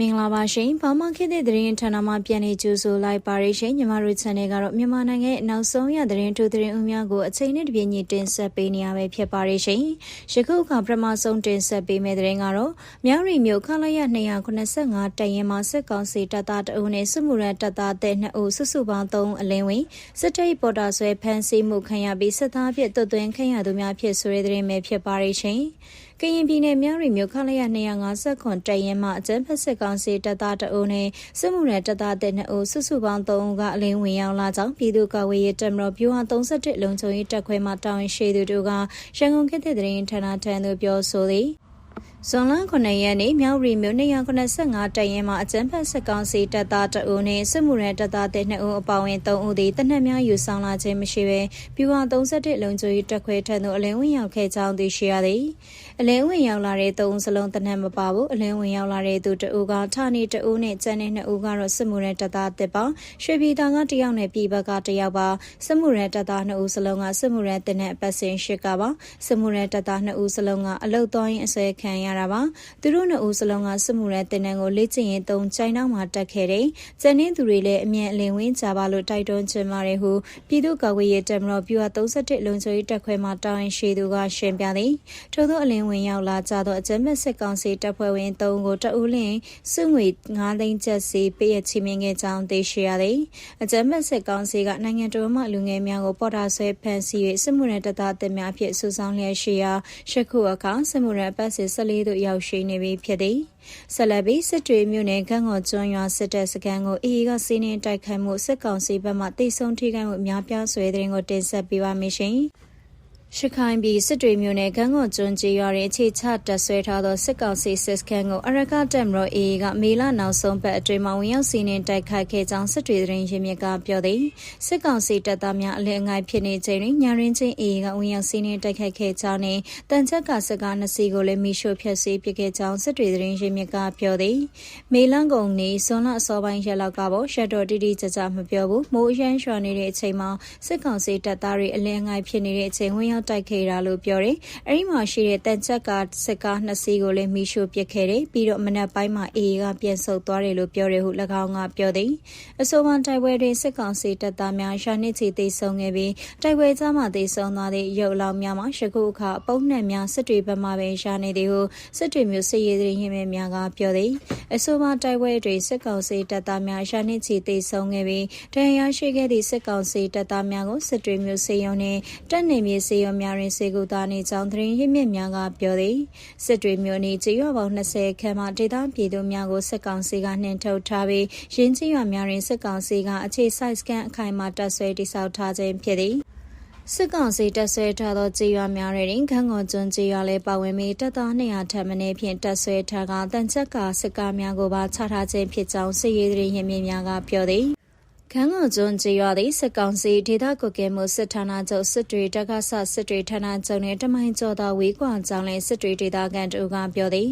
မင်္ဂလာပါရှင်။ဘာမှခေတ်တဲ့သတင်းဌာနမှပြန်လည်ကြိုဆိုလိုက်ပါရရှင်။ညီမတို့ channel ကတော့မြန်မာနိုင်ငံရဲ့နောက်ဆုံးရသတင်းထူးသတင်းဦးများကိုအချိန်နဲ့တပြေးညီတင်ဆက်ပေးနေရပဲဖြစ်ပါရရှင်။ယခုအခါပထမဆုံးတင်ဆက်ပေးမယ့်သတင်းကတော့မြောက်ရီမြို့ခလာရ285တရင်မှာစစ်ကောင်စီတပ်သားတအုပ်နဲ့စစ်မှုရတပ်သားတဲ့2ဦးစုစုပေါင်း3အလင်းဝင်စစ်တိတ်ပေါ်တာဆွဲဖမ်းဆီးမှုခံရပြီးစစ်သားဖြစ်တွတ်သွင်းခံရသူများဖြစ်ဆိုတဲ့သတင်းပဲဖြစ်ပါရရှင်။ ကရင်ပြည်နယ်မြရီမြို့ခလရ250ခွန်တရင်မှအကျန်းဖက်စစ်ကောင်စီတပ်သားတအုပ်နဲ့စစ်မှုရတပ်သားတဲ့နှစ်ဦးစုစုပေါင်း3ဦးကအလင်းဝင်ရောက်လာကြောင်းပြည်သူ့ကာကွယ်ရေးတပ်မတော်ပြူဟာ31လုံခြုံရေးတပ်ခွဲမှတာဝန်ရှိသူတို့ကရန်ကုန်ခေတ်တဲ့သတင်းဌာနထံသို့ပြောဆိုသည် ဇွန်လ9ရက်နေ့မြောက်ရီမြို့285တရင်မှာအကျန်းဖက်စစ်ကောင်စီတပ်သားတအုပ်နဲ့စစ်မှုရန်တပ်သားတဲ့2ဦးအပါအဝင်3ဦးသည်တနက်များယူဆောင်လာခြင်းမရှိဘဲပြူဟာ31လုံခြုံရေးတပ်ခွဲထံသို့အလင်းဝင်ရောက်ခဲ့ကြောင်းသိရှိရသည်အလင်းဝင်ရောက်လာတဲ့3ဦးစလုံးတနက်မပါဘူးအလင်းဝင်ရောက်လာတဲ့သူတအုပ်ကဌာနေတအုပ်နဲ့ကျန်တဲ့2ဦးကတော့စစ်မှုရန်တပ်သားတစ်ပါရွှေပြည်သာကတယောက်နဲ့ပြည်ဘက်ကတယောက်ပါစစ်မှုရန်တပ်သား2ဦးစလုံးကစစ်မှုရန်တင်တဲ့အပတ်စဉ်ရှစ်ကပါစစ်မှုရန်တပ်သား2ဦးစလုံးကအလုတ်သွားရင်အဆွဲခံရတာပါသူတို့နှစ်ဦးစလုံးကစစ်မှုရဲတင်နန်းကိုလေ့ကျင့်ရင်တုံချိုင်းနောက်မှာတက်ခဲ့တယ်။ကျန်တဲ့သူတွေလည်းအမြန်အလင်ဝင်းကြပါလို့တိုက်တွန်းချင်ပါတယ်ဟုပြည်သူ့ကာကွယ်ရေးတပ်မတော်ပြူဟာ31လုံခြုံရေးတပ်ခွဲမှတာဝန်ရှိသူကရှင်းပြသည်။ထို့သောအလင်ဝင်ရောက်လာကြသောအကြမ်းဖက်စစ်ကောင်စီတပ်ဖွဲ့ဝင်3ကိုတအူးလင်းစုငွေ9သိန်းကျပ်စီပေးရချီးမြှင့်ခဲ့ကြောင်းသိရှိရသည်။အကြမ်းဖက်စစ်ကောင်စီကနိုင်ငံတော်မှလူငယ်များကိုပေါ်တာဆွဲဖမ်းဆီး၍စစ်မှုရတပ်သားတပ်များဖြင့်စုဆောင်းလျက်ရှိရာရှခုအခါစစ်မှုရပတ်စစ်14သို့ရောက်ရှိနေပြီဖြစ်သည်ဆက်လက်ပြီးစစ်တွေမြို့နယ်ကန်းကော်ကျွန်းရွာစစ်တပ်စခန်းကိုအေအေကစီးနှင်းတိုက်ခိုက်မှုစစ်ကောင်စီဘက်မှတိတ်ဆုံးထိခိုက်မှုအများပြားဆွဲတဲ့ရင်ကိုတင်ဆက်ပေးပါမယ်ရှင်။ ရှခိုင်ပြည်စစ်တွေမြို့နယ်ကန်းကွန်ကျွန်းကျေးရွာတွင်အခြေချတပ်ဆွဲထားသောစစ်ကောင်စီစစ်စခန်းကိုအရကတက်မတော်အေကမေလနောက်ဆုံးပတ်အတွင်းမှာဝင်ရောက်စီးနှင်တိုက်ခိုက်ခဲ့ကြောင်းစစ်တွေသတင်းရင်းမြစ်ကပြောသည်စစ်ကောင်စီတပ်သားများအလင်းအငိုက်ဖြစ်နေချိန်တွင်ညာရင်းချင်းအေကဝင်ရောက်စီးနှင်တိုက်ခိုက်ခဲ့ကြောင်းနှင့်တန်ချက်ကစကားနှစ်စီးကိုလည်းမိရှို့ဖျက်ဆီးပစ်ခဲ့ကြောင်းစစ်တွေသတင်းရင်းမြစ်ကပြောသည်မေလန်ကုံနေဇွန်လအစောပိုင်းရက်လောက်ကပေါ်ရှက်တော်တီတီကြကြမပြောဘူးမိုးအရန်ရွှာနေတဲ့အချိန်မှာစစ်ကောင်စီတပ်သားတွေအလင်းအငိုက်ဖြစ်နေတဲ့အချိန်ဝင်ရောက်တိုက်ခဲ့တာလို့ပြောတယ်။အဲဒီမှာရှိတဲ့တန်ချက်ကစစ်ကားနှစ်စီးကိုလည်းမိရှို့ပစ်ခဲ့တယ်။ပြီးတော့မနက်ပိုင်းမှာအေအေကပြန်ဆုတ်သွားတယ်လို့ပြောတယ်ဟု၎င်းကပြောသည်။အဆိုပါတိုက်ပွဲတွင်စစ်ကောင်စီတပ်သားများရှာနစ်ချီသိဆုံးခဲ့ပြီးတိုက်ပွဲကြားမှာသိဆုံးသွားသည့်ရုပ်အလောင်းများမှာရှခုအခါအပုံနှံများစစ်တွေဘက်မှပင်ရှာနေသည်ဟုစစ်တွေမျိုးစစ်ရေးသတင်းရင်းမြစ်များကပြောသည်။အဆိုပါတိုက်ပွဲတွင်စစ်ကောင်စီတပ်သားများရှာနစ်ချီသိဆုံးခဲ့ပြီးတန်ရာရှိခဲ့သည့်စစ်ကောင်စီတပ်သားများကိုစစ်တွေမျိုးစေယုံနှင့်တပ်နေမြေစေယုံများတွင်စေကူသားနေကြောင်းသတင်းရင်းမြစ်များကပြောသည်စစ်တွေမျိုးနေကြေးရွာပေါင်း20ခန်းမှဒေသပြည်သူများကိုစစ်ကောင်စီကနှင်ထုတ်ထားပြီးရင်းကြေးရွာများတွင်စစ်ကောင်စီကအခြေစိုက်စကန်အခိုင်အမာတပ်ဆွဲတိစောက်ထားခြင်းဖြစ်သည်စစ်ကောင်စီတပ်ဆွဲထားသောကြေးရွာများတွင်ခန်းကုန်ကျွန်းကြေးရွာလည်းပါဝင်ပြီးတပ်သား200ထပ်မင်းဖြင့်တပ်ဆွဲထားကတန်ချက်ကစစ်ကားများကိုပါချထားခြင်းဖြစ်ကြောင်းစစ်ရေးသတင်းရင်းမြစ်များကပြောသည် ခန်းကောကျွန်းကျေးရွာသည်စစ်ကောင်စီဒေသကွက်ကဲမှုစစ်ဌာနချုပ်စစ်တွေတက္ကဆစစ်တွေဌာနချုပ်နှင့်တမိုင်းကျော်သာဝေးကွာကြောင်းလည်းစစ်တွေဒေသခံတို့ကပြောသည်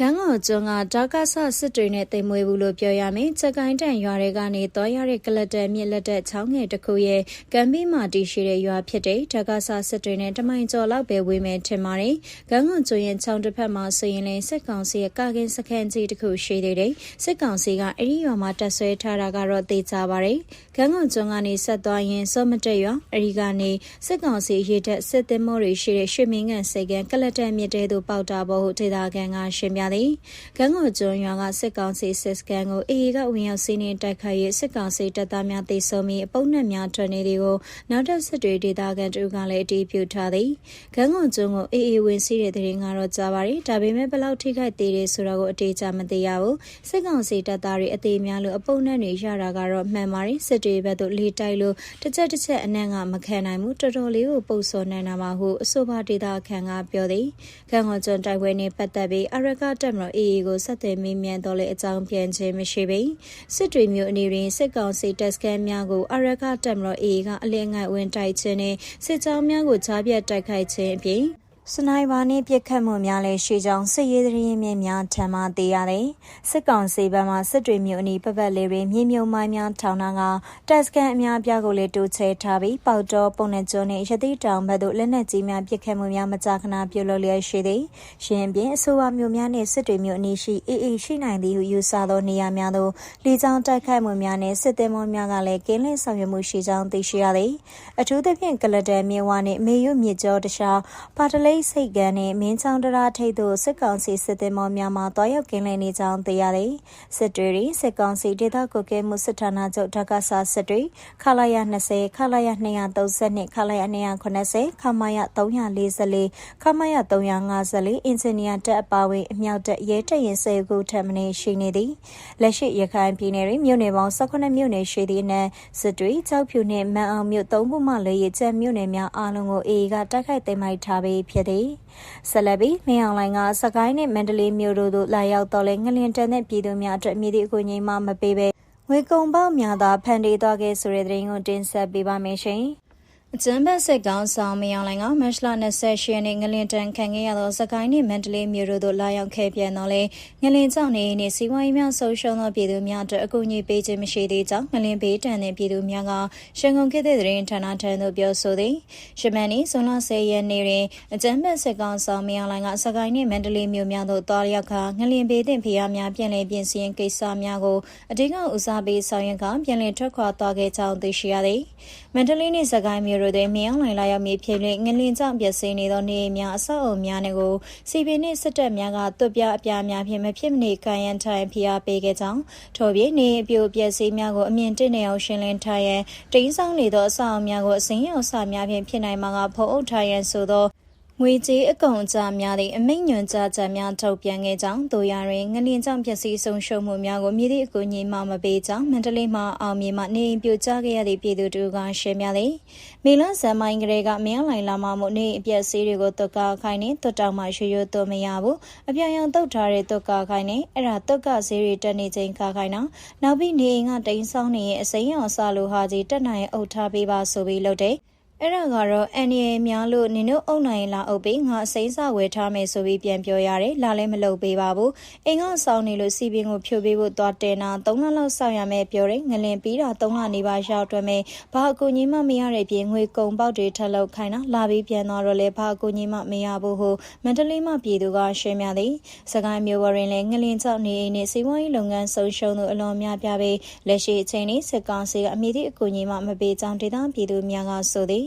ကန်းကောကျွန်းကဒေါကဆစစ်တွေနဲ့တိမ်မွေဘူးလို့ပြောရမယ်။ချက်ကိုင်းတန်ရွာတွေကနေတောရတဲ့ကလတက်မြစ်လက်တက်ချောင်းငယ်တစ်ခုရဲ့ကမ်းပြီးမှတည်ရှိတဲ့ရွာဖြစ်တဲ့ဒေါကဆစစ်တွေနဲ့တမိုင်ကျော်လောက်ပဲဝေးမယ်ထင်ပါတယ်။ကန်းကောကျွန်းရဲ့ချောင်းတစ်ဖက်မှာဆိုရင်လည်းစစ်ကောင်စီရဲ့ကာကင်းစခန်းကြီးတစ်ခုရှိသေးတယ်။စစ်ကောင်စီကအဲ့ဒီရွာမှာတက်ဆွဲထားတာကတော့သိကြပါတယ်။ကန်းကောကျွန်းကနေဆက်သွားရင်စောမတက်ရွာအဲ့ဒီကနေစစ်ကောင်စီရေတက်စစ်သင်းမောတွေရှိတဲ့ရွှေမင်းကန်စိတ်ကန်ကလတက်မြစ်တဲသို့ပေါက်တာဖို့ဒေသခံကရှင်းပြသည်။ကန်းကိုကျွန်းရွာကစစ်ကောင်စီစစ်စကန်ကိုအေအေကဝင်ရောက်စီးနှင်းတိုက်ခိုက်ရေးစစ်ကောင်စီတပ်သားများသိဆုံးပြီးအပုံနဲ့များထွက်နေသည်ကိုနောက်ထပ်စစ်တွေဒေသခံတို့ကလည်းအတည်ပြုထားသည်။ကန်းကိုကျွန်းကိုအေအေဝင်စီးတဲ့တဲ့ရင်ကတော့ကြားပါတယ်။ဒါပေမဲ့ဘလောက်ထိခိုက်သေးတယ်ဆိုတော့ကိုအတေးချမသိရဘူး။စစ်ကောင်စီတပ်သားတွေအသေးများလို့အပုံနဲ့တွေရတာကတော့မှန်ပါတယ်။စစ်တွေဘက်သို့လေတိုက်လို့တစ်ချက်တစ်ချက်အနံ့ကမခံနိုင်ဘူးတော်တော်လေးကိုပုတ်စော်နိုင်တာပါဟုအဆိုပါဒေသခံကပြောသည်။ကန်းကိုကျွန်းတိုက်ပွဲနဲ့ပတ်သက်ပြီးအရကတက်မတော်အေအေကိုဆက်သွယ်မေးမြန်းတော့လေအကြောင်းပြန်ခြင်းမရှိပေစစ်တွေမျိုးအနေတွင်စစ်ကောင်စီတပ်စခန်းများကိုအရကတက်မတော်အေအေကအလင်းငိုက်ဝင်တိုက်ခြင်းနဲ့စစ်ကြောင်းများကိုကြားပြတ်တိုက်ခိုက်ခြင်းအပြင် စနိုက်ပါနှင့်ပြစ်ခတ်မှုများလည်းရှိကြောင်းစစ်ရေးသတင်းမြစ်များထံမှသိရတယ်။စစ်ကောင်စီဘက်မှစစ်တွေမျိုးအနီးပတ်ပတ်လေးတွေမြေမြုံမိုင်းများထောင်နှံကတက်စကန်အများပြားကိုလည်းတိုးချဲထားပြီးပေါတော့ပုံနဲ့ကျွန်းနှင့်ရတိတောင်ဘက်သို့လက်နက်ကြီးများပြစ်ခတ်မှုများမကြာခဏပြုလုပ်လျက်ရှိသည်။ရှင်ပြင်အဆိုပါမျိုးများနှင့်စစ်တွေမျိုးအနီးရှိအေးအေးရှိနိုင်သည်ဟုယူဆသောနေရာများသို့လီကြောင်းတိုက်ခိုက်မှုများနှင့်စစ်သည်မောများကလည်းကင်းလင်းဆောင်ရွက်မှုရှိကြောင်းသိရှိရသည်။အထူးသဖြင့်ကလတန်မြေဝါနှင့်မေယွမြစ်ကျောတခြားပါတလိတ်စိတ်ကန်းနှင့်မင်းချောင်းတရာထိပ်သို့စစ်ကောင်စီစစ်သည်မောများမှတွားရောက်ကင်းလည်နေကြောင်းသိရသည်။စစ်တွေရီစစ်ကောင်စီဒေသကွက်ကဲမှုစစ်ဌာနချုပ်ဓကဆာစစ်တွေခလာရ20ခလာရ232ခလာရ290ခမာယ344ခမာယ354အင်ဂျင်နီယာတက်အပါဝင်အမြောက်တက်ရဲတက်ရင်စေကူထပ်မင်းရှိနေသည်။လက်ရှိရခိုင်ပြည်နယ်တွင်မြို့နယ်ပေါင်း18မြို့နယ်ရှိသည့်အနက်စစ်တွေကြောက်ဖြူနှင့်မန်အောင်မြို့သုံးခုမှလည်းရကျက်မြို့နယ်များအားလုံးကိုအေအေကတိုက်ခိုက်သိမ်းပိုက်ထားပြီးဖြစ်သည်။ဆက်လက်ပြီးမင်းအောင်လိုင်ကစကိုင်းနဲ့မန္တလေးမြို့တို့သို့လာရောက်တော်လဲငလျင်တန်တဲ့ပြည်သူများအတွက်မြည်သည့်အကူအညီမှမပေးဘဲငွေကုန်ပေါက်များသာဖန်တီးသွားခဲ့ဆိုတဲ့သတင်းကိုတင်ဆက်ပေးပါမယ်ရှင်။ အကျန်းဘတ်စစ်ကောင်ဆောင်မယောင်လိုင်ကမတ်လ28ရက်နေ့ငလင်တန်ခံခဲ့ရသောစကိုင်းနှင့်မန္တလေးမြို့တို့သို့လာရောက်ခဲ့ပြန်တော့လေငလင်ကြောင့်နေနှင့်စီးပွားရေးများဆုံးရှုံးသောပြည်သူများအတွက်အကူအညီပေးခြင်းမရှိသေးကြောင်းငလင်ဘေးတန်တဲ့ပြည်သူများကရန်ကုန်ခေတ်တဲ့သတင်းဌာနထံသို့ပြောဆိုသည်ရှမန်နီဇွန်လ10ရက်နေ့တွင်အကျန်းဘတ်စစ်ကောင်ဆောင်မယောင်လိုင်ကစကိုင်းနှင့်မန္တလေးမြို့များသို့တွားရောက်ခါငလင်ဘေးတင်ဖျားများပြန်လည်ပြင်ဆင်ကိစ္စများကိုအဓိကဦးစားပေးဆောင်ရွက်ကပြန်လည်ထွက်ခွာသွားခဲ့ကြောင်းသိရှိရသည်မန္တလေးနှင့်စကိုင်းမြို့တို့တွင်မြောင်းလိုင်လာရောက်မည်ဖြစ်လျင်ငလင်ကြောင့်ပျက်စီးနေသောနေအိမ်များအဆောက်အအုံများနှင့်ကိုစီပင်နှင့်စစ်တပ်များကတွပြအပြားများဖြင့်မဖြစ်မနေကန်ရန်ထိုင်ဖိအားပေးခဲ့ကြောင်းထို့ပြင်နေအပြိုပျက်စီးများကိုအမြင်တင့်နေအောင်ရှင်းလင်းထားရန်တိန်းဆောင်နေသောအဆောက်အအုံများကိုအစိမ်းရောင်စာများဖြင့်ဖြစ်နိုင်မှာကဖုံးအုပ်ထားရန်ဆိုသော ငွေကြေးအကုန်အကျများသည့်အမိန့်ညွှန်ကြားချက်များထုတ်ပြန်ခဲ့ကြောင်းတို့ရရင်ငလျင်ကြောင့်ပျက်စီးဆုံးရှုံးမှုများကိုမြည်သည့်အကူအညီမှမပေးကြောင်းမန္တလေးမှာအောင်မြေမှနေအိမ်ပြိုကျခဲ့ရသည့်ပြည်သူတို့ကရှင်းပြသည်။မေလဇန်မိုင်းကလေးကမင်းလိုင်လာမှမှုနေအပျက်စီးတွေကိုတုတ်ကခိုင်းနေတွတ်တောင်မှရွှေရွသွမရဘူး။အပြောင်ရောင်တုတ်ထားတဲ့တုတ်ကခိုင်းနေအဲ့ဒါတုတ်ကဈေးတွေတက်နေချိန်ခါခိုင်းတော့နောက်ပြီးနေအိမ်ကတိန်းဆောင်နေရင်အစိမ်းရောင်စလိုဟာကြီးတက်နိုင်အုပ်ထားပေးပါဆိုပြီးလုပ်တယ်။ အဲ့ဒါကတော့အန်ရီများလို့နင်တို့အုံနိုင်လာအုပ်ပြီးငါအစိမ့်စဝယ်ထားမယ်ဆိုပြီးပြန်ပြောရတယ်လာလည်းမလုပ်ပေးပါဘူးအိမ်ကဆောင်းနေလို့စီပင်ကိုဖြိုပေးဖို့သွားတင်တာ3လလောက်ဆောက်ရမယ်ပြောတယ်ငလင်ပြီးတာ3လနေပါရောက်တွဲမယ်ဘာအကူကြီးမှမရတဲ့ပြင်ငွေကုံပေါက်တွေထက်လောက်ခိုင်းတာလာပြီးပြန်သွားတော့လေဘာအကူကြီးမှမရဘူးဟုမန္တလေးမှပြည်သူကရှင်းပြသည်စကိုင်းမျိုးဝရင်လည်းငလင်ချောက်နေအိမ်နဲ့စီးပွားရေးလုပ်ငန်းဆုံးရှုံးသူအလွန်များပြပြီးလက်ရှိအချိန်นี้စစ်ကောင်စီကအမိသည့်အကူကြီးမှမပေးကြောင်းဒေသပြည်သူများကဆိုသည်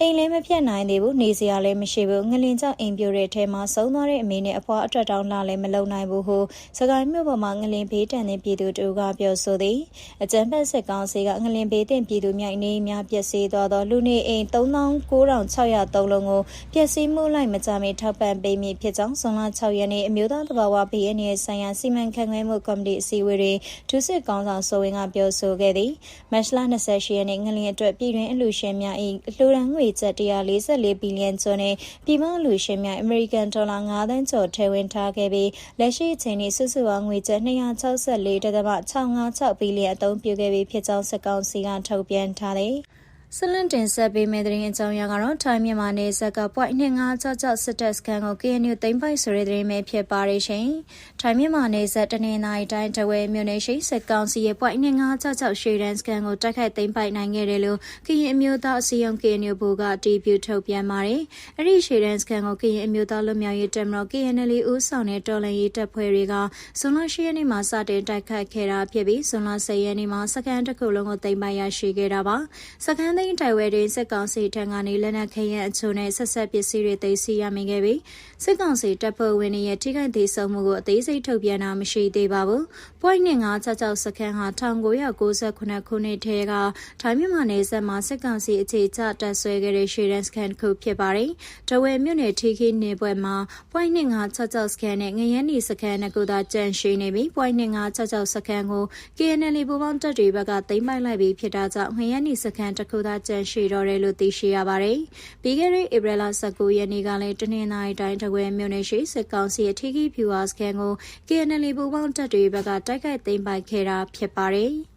အိမ်လည်းမဖြတ်နိုင်သေးဘူးနေစရာလည်းမရှိဘူးငလင်ကြောင့်အိမ်ပြိုတဲ့အထဲမှာဆုံးသွားတဲ့အမေနဲ့အဖွားအတွက်တောင်းလာလည်းမလုံနိုင်ဘူးဟုစကိုင်းမြို့ပေါ်မှာငလင်ဘေးတန်တဲ့ပြည်သူတို့ကပြောဆိုသည်အကြံဖက်စစ်ကောင်စီကငလင်ဘေးတင်ပြည်သူမြိုက်နေများပျက်စီးသွားသောလူနေအိမ်39,603လုံးကိုပျက်စီးမှုလိုက်မကြမီထောက်ပံ့ပေးမည်ဖြစ်ကြောင်းဇွန်လ6ရက်နေ့အမျိုးသားတဘာဝဘေးအန္တရာယ်ဆိုင်ရာစီမံခန့်ခွဲမှုကော်မတီအစည်းအဝေးတွင်ဒုစစ်ကောင်ဆောင်ဆိုဝင်ကပြောဆိုခဲ့သည်မတ်လ28ရက်နေ့ငလင်အတွက်ပြည်တွင်အလူရှင်များ၏အလှူဒန်းငွေကျပ်144ဘီလီယံကျော်နဲ့ပြည်မလူရှင်များအမေရိကန်ဒေါ်လာ9သန်းကျော်ထည့်ဝင်ထားခဲ့ပြီးလက်ရှိအချိန်ထိစုစုပေါင်းငွေကျပ်264.656ဘီလီယံအသုံးပြုခဲ့ပြီးဖြစ်ကြောင်းစက်ကောင်စီကထုတ်ပြန်ထားတယ်။ ဆလန်တင်ဆက်ပေးမယ့်သတင်းအကြောင်းအရာကတော့ထိုင်းမြန်မာနယ်စပ်က point 2566စစ်တပ်စခန်းကို KNU သိမ်းပိုက်ဆိုတဲ့သတင်းပဲဖြစ်ပါရရှင်။ထိုင်းမြန်မာနယ်စပ်တနင်္လာရီတိုင်းတဝဲမြို့နယ်ရှိစစ်ကောင်စီရဲ့ point 2566ရှေ့တန်းစခန်းကိုတိုက်ခိုက်သိမ်းပိုက်နိုင်ခဲ့တယ်လို့ကရင်အမျိုးသားအစည်းအရုံး KNU ဘိုကတီးပြထုတ်ပြန်ပါတယ်။အဲ့ဒီရှေ့တန်းစခန်းကိုကရင်အမျိုးသားလွတ်မြောက်ရေးတပ်မတော် KNL ဦးဆောင်တဲ့တော်လှန်ရေးတပ်ဖွဲ့တွေကဇွန်လ10ရက်နေ့မှာစတင်တိုက်ခိုက်ခဲ့တာဖြစ်ပြီးဇွန်လ10ရက်နေ့မှာစခန်းတစ်ခုလုံးကိုသိမ်းပိုက်ရရှိခဲ့တာပါ။စခန်းသိမ်းတိုင်ဝဲတွင်စစ်ကောင်စီထံကနေလက်နက်ခဲယမ်းအချို့နဲ့ဆက်ဆက်ပစ္စည်းတွေသိမ်းဆည်းရမိခဲ့ပြီးစစ်ကောင်စီတပ်ဖွဲ့ဝင်တွေရဲ့ထိခိုက်ဒေဆုံးမှုကိုအသေးစိတ်ထုတ်ပြန်တာမရှိသေးပါဘူး။ point 966စခန်းဟာ1998ခုနှစ်ထဲကထိုင်းမြန်မာနယ်စပ်မှာစစ်ကောင်စီအခြေချတပ်ဆွဲခဲ့တဲ့ရှေ့တန်းစခန်းတစ်ခုဖြစ်ပါတယ်။တဝဲမြို့နယ်ထီခီနေပွဲမှာ point 966စခန်းနဲ့ငရမ်းနီစခန်းနှစ်ခုသာကျန်ရှိနေပြီး point 966စခန်းကို KNL ပူပေါင်းတပ်တွေဘက်ကသိမ်းပိုက်လိုက်ပြီးဖြစ်တာကြောင့်ငရမ်းနီစခန်းတစ်ခုသာကျန်ရှိတော့တယ်လို့သိရှိရပါတယ်။ပြီးခဲ့တဲ့ဧပြီလ19ရက်နေ့ကလည်းတနင်္လာရီတိုင်းတကွဲမြို့နယ်ရှိစစ်ကောင်စီအထီးကြီးဖြူဟာစကန်ကို KNL ပူပေါင်းတပ်တွေဘက်ကတိုက်ခိုက်သိမ်းပိုက်ခဲ့တာဖြစ်ပါတယ်။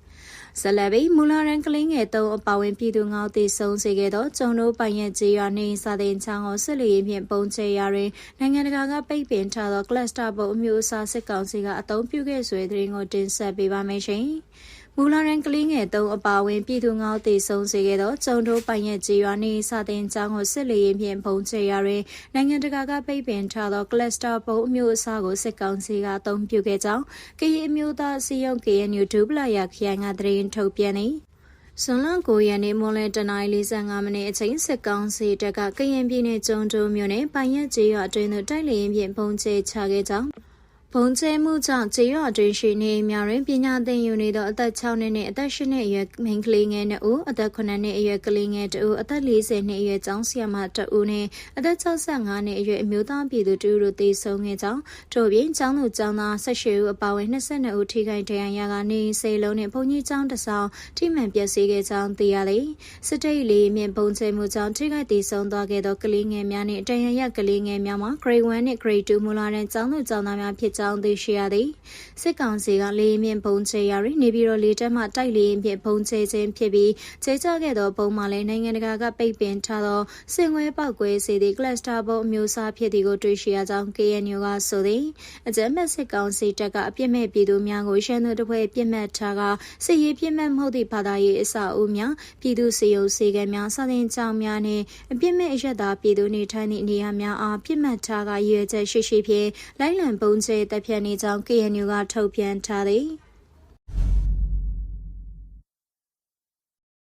ဇလဘိမူလာရန်ကလင်းငယ်သုံးအပါဝင်ပြည်သူငေါတည်ဆုံးစေခဲ့သောကျုံတို့ပိုင်ရဲ့ကြေးရွာနေစာတင်ချောင်းကိုဆက်လီဖြင့်ပုံချရာတွင်နိုင်ငံတကာကပိတ်ပင်ထားသောကလပ်စတာပုံအမျိုးအစားစစ်ကောင်စီကအသုံးပြုခဲ့ဆွေတဲ့ကိုတင်ဆက်ပေးပါမယ်ရှင်။ မူလာရန်ကလေးငယ်သုံးအပါဝင်ပြည်သူငေါတည်ဆုံးစေခဲ့သောကျုံတို့ပိုင်ရဲ့ကြေးရွာနေစာတင်ချောင်းကိုဆက်လီဖြင့်ပုံချရာတွင်နိုင်ငံတကာကပိတ်ပင်ထားသောကလပ်စတာပုံအမျိုးအစားကိုစစ်ကောင်စီကအသုံးပြုခဲ့ကြောင်းကရင်အမျိုးသားစီယုံ KNU ဒူပလာရခရိုင်ကသတင်းထုတ်ပြန်နေ။ဇွန်လ9ရက်နေ့မွန်လယ်တနိုင်း45မိနစ်အချိန်စစ်ကောင်စီတပ်ကကရင်ပြည်နယ်ကျုံတုံမြို့နယ်ပိုင်ရက်ကျေးရွာအတွင်းသို့တိုက်လေရင်ဖြင့်ပုံချချခဲ့ကြောင်း ဘုံကျဲမှုကြောင့်ကျေးရွာတွင်ရှိနေများတွင်ပညာသင်ယူနေသောအသက်6နှစ်နှင့်အသက်8နှစ်အရွယ်မိန်းကလေးငယ်2ဦးအသက်9နှစ်အရွယ်ကလေးငယ်2ဦးအသက်40နှစ်အရွယ်ကျောင်းဆရာမ2ဦးနှင့်အသက်65နှစ်အရွယ်အမျိုးသားပြည်သူ2ဦးတို့သေဆုံးခဲ့ကြောင်းထို့ပြင်ကျောင်းသူကျောင်းသား18ဦးအပါအဝင်22ဦးထိခိုက်ဒဏ်ရာရကနေစေလုံးနှင့်ဘုံကြီးကျောင်းတစ်ဆောင်ထိမှန်ပျက်စီးခဲ့ကြောင်းသိရသည်စစ်တိတ်လေးမြင့်ဘုံကျဲမှုကြောင့်ထိခိုက်သေဆုံးသွားခဲ့သောကလေးငယ်များနှင့်ဒဏ်ရာရကလေးငယ်များမှာ Grade 1နှင့် Grade 2မူလာတဲ့ကျောင်းသူကျောင်းသားများဖြစ်ကြောင်းသိရှိရသည်စစ်ကောင်စီကလေရင်မြင့်ဘုံချေရာတွင်နေပြည်တော်လေတပ်မှတိုက်လေရင်ဖြင့်ဘုံချေခြင်းဖြစ်ပြီးချေချခဲ့သောဘုံမှလည်းနိုင်ငံတကာကပိတ်ပင်ထားသောစင်ဝဲပောက်ကွဲစေသည့်ကလပ်စတာဘုံအမျိုးအစားဖြစ်သည်ကိုတွေ့ရှိရကြောင်း KNU ကဆိုသည်အကြမ်းဖက်စစ်ကောင်စီတပ်ကအပြစ်မဲ့ပြည်သူများကိုရှမ်းသူတစ်ဖွဲ့ပြစ်မှတ်ထားကစစ်ရေးပြစ်မှတ်မဟုတ်သည့်ဘာသာရေးအစာအုပ်များပြည်သူစေယုံစေကံများစာသင်ကျောင်းများနှင့်အပြစ်မဲ့အရက်သားပြည်သူနေထိုင်သည့်နေရာများအားပြစ်မှတ်ထားကရည်ရွယ်ချက်ရှိရှိဖြင့်လိုက်လံပုံကျဲတပ်ဖြတ်နေကြောင်း KNU ကထုတ်ပြန်ထားသည်။